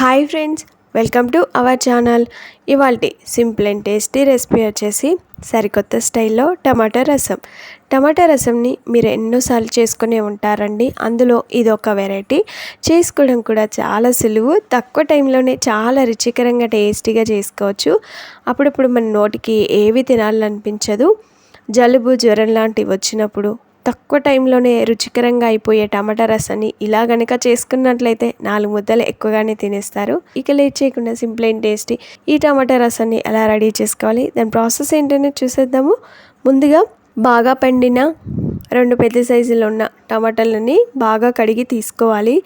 Hi friends welcome to our channel. ఇవాళ simple and tasty recipe వచ్చేసి సరికొత్త స్టైల్లో టమాటా రసం. టమాటా రసంని మీరు ఎన్నోసార్లు చేసుకునే ఉంటారండి. అందులో ఇది ఒక వెరైటీ. చేసుకోవడం కూడా చాలా సులువు. తక్కువ టైంలోనే చాలా రుచికరంగా టేస్టీగా చేసుకోవచ్చు. అప్పుడప్పుడు మన నోటికి ఏవి తినాలనిపించదు. జలుబు జ్వరం లాంటివి వచ్చినప్పుడు తక్కువ టైంలోనే రుచికరంగా అయిపోయే టమాటా రసాన్ని ఇలా గనక చేసుకున్నట్లయితే నాలుగు ముద్దలు ఎక్కువగానే తినేస్తారు. ఇక లేట్ చేయకుండా సింపుల్ అండ్ టేస్టీ ఈ టమాటా రసాన్ని ఎలా రెడీ చేసుకోవాలి? దాని ప్రాసెస్ ఏంటనే చూసేద్దాము. ముందుగా బాగా పండిన రెండు పెద్ద సైజులో ఉన్న టమాటాలని బాగా కడిగి తీసుకోవాలి.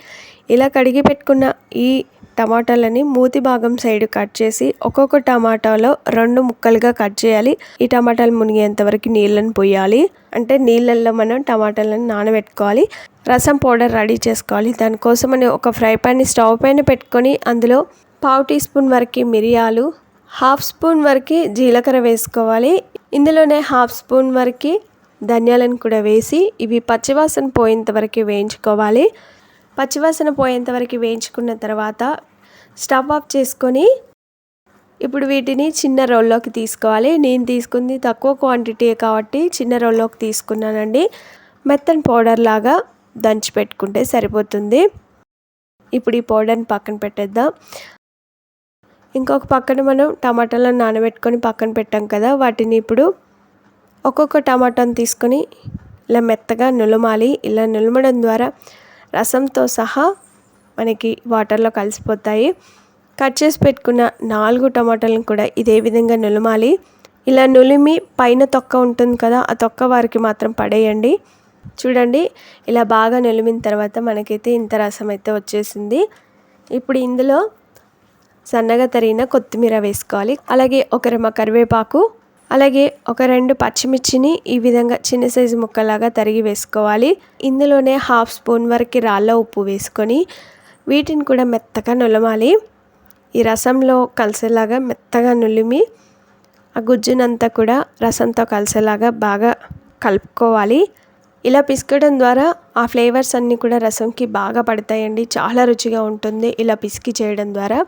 ఇలా కడిగి పెట్టుకున్న ఈ టమాటాలని మూతి భాగం సైడ్ కట్ చేసి ఒక్కొక్క టమాటాలో రెండు ముక్కలుగా కట్ చేయాలి. ఈ టమాటాలు మునిగేంత వరకు నీళ్ళని పోయాలి. అంటే నీళ్ళల్లో మనం టమాటాలను నానబెట్టుకోవాలి. రసం పౌడర్ రెడీ చేసుకోవాలి. దానికోసమని ఒక ఫ్రై ప్యాన్ని స్టవ్ పైన పెట్టుకొని అందులో పావు టీ స్పూన్ వరకు మిరియాలు హాఫ్ స్పూన్ వరకు జీలకర్ర వేసుకోవాలి. ఇందులోనే హాఫ్ స్పూన్ వరకు ధనియాలను కూడా వేసి ఇవి పచ్చివాసన పోయేంత వరకు వేయించుకోవాలి. పచ్చివాసన పోయేంత వరకు వేయించుకున్న తర్వాత స్టవ్ ఆఫ్ చేసుకొని ఇప్పుడు వీటిని చిన్న రోల్లోకి తీసుకోవాలి. నేను తీసుకుంది తక్కువ క్వాంటిటీ కాబట్టి చిన్న రోల్లోకి తీసుకున్నానండి. మెత్తని పౌడర్ లాగా దంచి పెట్టుకుంటే సరిపోతుంది. ఇప్పుడు ఈ పౌడర్ని పక్కన పెట్టేద్దాం. ఇంకొక పక్కన మనం టమాటాలను నానబెట్టుకొని పక్కన పెట్టాం కదా వాటిని ఇప్పుడు ఒక్కొక్క టమాటాను తీసుకొని ఇలా మెత్తగా నులమాలి. ఇలా నులమడం ద్వారా రసంతో సహా మనకి వాటర్లో కలిసిపోతాయి. కట్ చేసి పెట్టుకున్న నాలుగు టమాటాలను కూడా ఇదే విధంగా నులమాలి. ఇలా నులిమి పైన తొక్క ఉంటుంది కదా ఆ తొక్క వారికి మాత్రం పడేయండి. చూడండి ఇలా బాగా నులిమిన తర్వాత మనకైతే ఇంత రసం అయితే వచ్చేసింది. ఇప్పుడు ఇందులో సన్నగా తరిగిన కొత్తిమీర వేసుకోవాలి. అలాగే ఒక రెమ్మ కరివేపాకు అలాగే ఒక రెండు పచ్చిమిర్చిని ఈ విధంగా చిన్న సైజు ముక్కలాగా తరిగి వేసుకోవాలి. ఇందులోనే హాఫ్ స్పూన్ వరకు రాళ్ళ ఉప్పు వేసుకొని వీటిని కూడా మెత్తగా నులమాలి ఈ రసంలో కలిసేలాగా మెత్తగా నులిమి ఆ గుజ్జునంతా కూడా రసంతో కలిసేలాగా బాగా కలుపుకోవాలి. ఇలా పిసకడం ద్వారా ఆ ఫ్లేవర్స్ అన్నీ కూడా రసంకి బాగా పడతాయండి. చాలా రుచిగా ఉంటుంది ఇలా పిసికి చేయడం ద్వారా.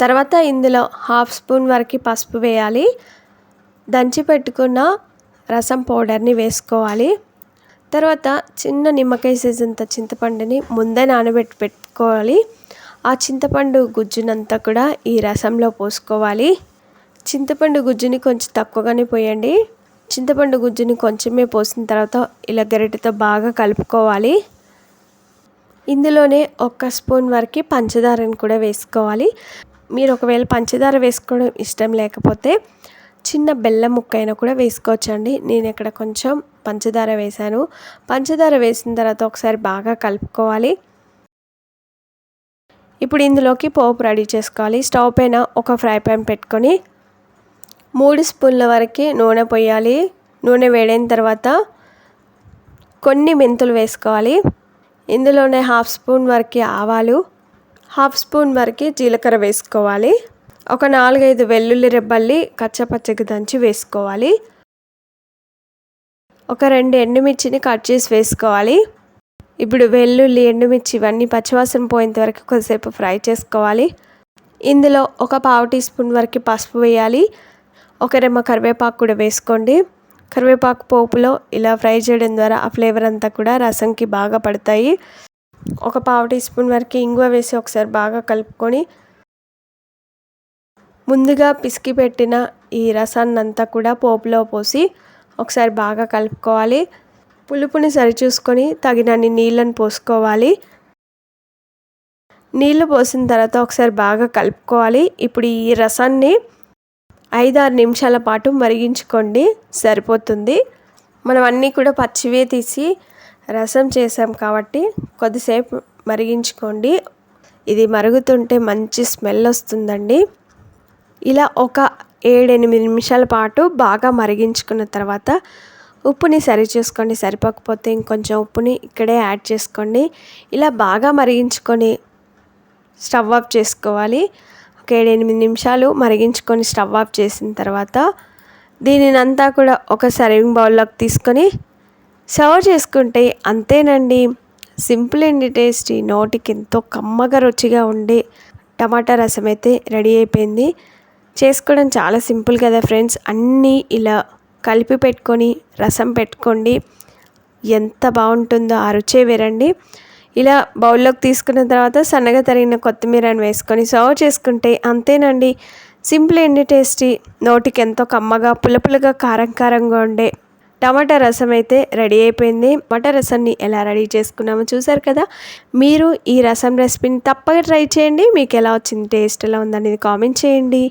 తర్వాత ఇందులో హాఫ్ స్పూన్ వరకు పసుపు వేయాలి. దంచి పెట్టుకున్న రసం పౌడర్ని వేసుకోవాలి. తర్వాత చిన్న నిమ్మకాయ సీజంత చింతపండుని ముందే నానబెట్టి పెట్టుకోవాలి. ఆ చింతపండు గుజ్జునంతా కూడా ఈ రసంలో పోసుకోవాలి. చింతపండు గుజ్జుని కొంచెం తక్కువగానే పోయండి. చింతపండు గుజ్జుని కొంచెమే పోసిన తర్వాత ఇలా గరిటెతో బాగా కలుపుకోవాలి. ఇందులోనే ఒక్క స్పూన్ వరకు పంచదారని కూడా వేసుకోవాలి. మీరు ఒకవేళ పంచదార వేసుకోవడం ఇష్టం లేకపోతే చిన్న బెల్లం ముక్క అయినా కూడా వేసుకోవచ్చండి. నేను ఇక్కడ కొంచెం పంచదార వేశాను. పంచదార వేసిన తర్వాత ఒకసారి బాగా కలుపుకోవాలి. ఇప్పుడు ఇందులోకి పోపు రెడీ చేసుకోవాలి. స్టవ్ పైన ఒక ఫ్రై ప్యాన్ పెట్టుకొని మూడు స్పూన్ల వరకు నూనె పోయాలి. నూనె వేడైన తర్వాత కొన్ని మెంతులు వేసుకోవాలి. ఇందులోనే హాఫ్ స్పూన్ వరకు ఆవాలు హాఫ్ స్పూన్ వరకు జీలకర్ర వేసుకోవాలి. ఒక నాలుగైదు వెల్లుల్లి రెబ్బల్లి కచ్చపచ్చకి దంచి వేసుకోవాలి. ఒక రెండు ఎండుమిర్చిని కట్ చేసి వేసుకోవాలి. ఇప్పుడు వెల్లుల్లి ఎండుమిర్చి ఇవన్నీ పచ్చివాసన పోయేంత వరకు కొద్దిసేపు ఫ్రై చేసుకోవాలి. ఇందులో ఒక పావు టీ స్పూన్ వరకు పసుపు వేయాలి. ఒక రెమ్మ కరివేపాకు కూడా వేసుకోండి. కరివేపాకు పోపులో ఇలా ఫ్రై చేయడం ద్వారా ఆ ఫ్లేవర్ అంతా కూడా రసంకి బాగా పడతాయి. ఒక పావు టీ స్పూన్ వరకు ఇంగువ వేసి ఒకసారి బాగా కలుపుకొని ముందుగా పిసికి పెట్టిన ఈ రసాన్నంతా కూడా పోపులో పోసి ఒకసారి బాగా కలుపుకోవాలి. పులుపుని సరిచూసుకొని తగినన్ని నీళ్ళని పోసుకోవాలి. నీళ్ళు పోసిన తర్వాత ఒకసారి బాగా కలుపుకోవాలి. ఇప్పుడు ఈ రసాన్ని ఐదారు నిమిషాల పాటు మరిగించుకోండి. సరిపోతుంది. మనం అన్నీ కూడా పచ్చివే తీసి రసం చేసాం కాబట్టి కొద్దిసేపు మరిగించుకోండి. ఇది మరుగుతుంటే మంచి స్మెల్ వస్తుందండి. ఇలా ఒక ఏడెనిమిది నిమిషాల పాటు బాగా మరిగించుకున్న తర్వాత ఉప్పుని సరి చేసుకోండి. సరిపోకపోతే ఇంకొంచెం ఉప్పుని ఇక్కడే యాడ్ చేసుకోండి. ఇలా బాగా మరిగించుకొని స్టవ్ ఆఫ్ చేసుకోవాలి. ఒక ఏడెనిమిది నిమిషాలు మరిగించుకొని స్టవ్ ఆఫ్ చేసిన తర్వాత దీనినంతా కూడా ఒక సర్వింగ్ బౌల్లోకి తీసుకొని సర్వ్ చేసుకుంటే అంతేనండి. Simple and tasty. నోటికి ఎంతో కమ్మగా రుచిగా ఉండే టమాటా రసం అయితే రెడీ అయిపోయింది. చేసుకోవడం చాలా సింపుల్ కదా ఫ్రెండ్స్. అన్నీ ఇలా కలిపి పెట్టుకొని రసం పెట్టుకోండి. ఎంత బాగుంటుందో ఆ రుచే వేరండి. ఇలా బౌల్లోకి తీసుకున్న తర్వాత సన్నగా తరిగిన కొత్తిమీరని వేసుకొని సర్వ్ చేసుకుంటే అంతేనండి. సింపుల్ అండి టేస్టీ. నోటికి ఎంతో కమ్మగా పులపులగా కారం కారంగా ఉండే టమాటా రసం అయితే రెడీ అయిపోయింది. టమాటా రసాన్ని ఎలా రెడీ చేసుకున్నామో చూసారు కదా? మీరు ఈ రసం రెసిపీని తప్పక ట్రై చేయండి. మీకు ఎలా వచ్చింది టేస్ట్ ఎలా ఉందనేది కామెంట్ చేయండి.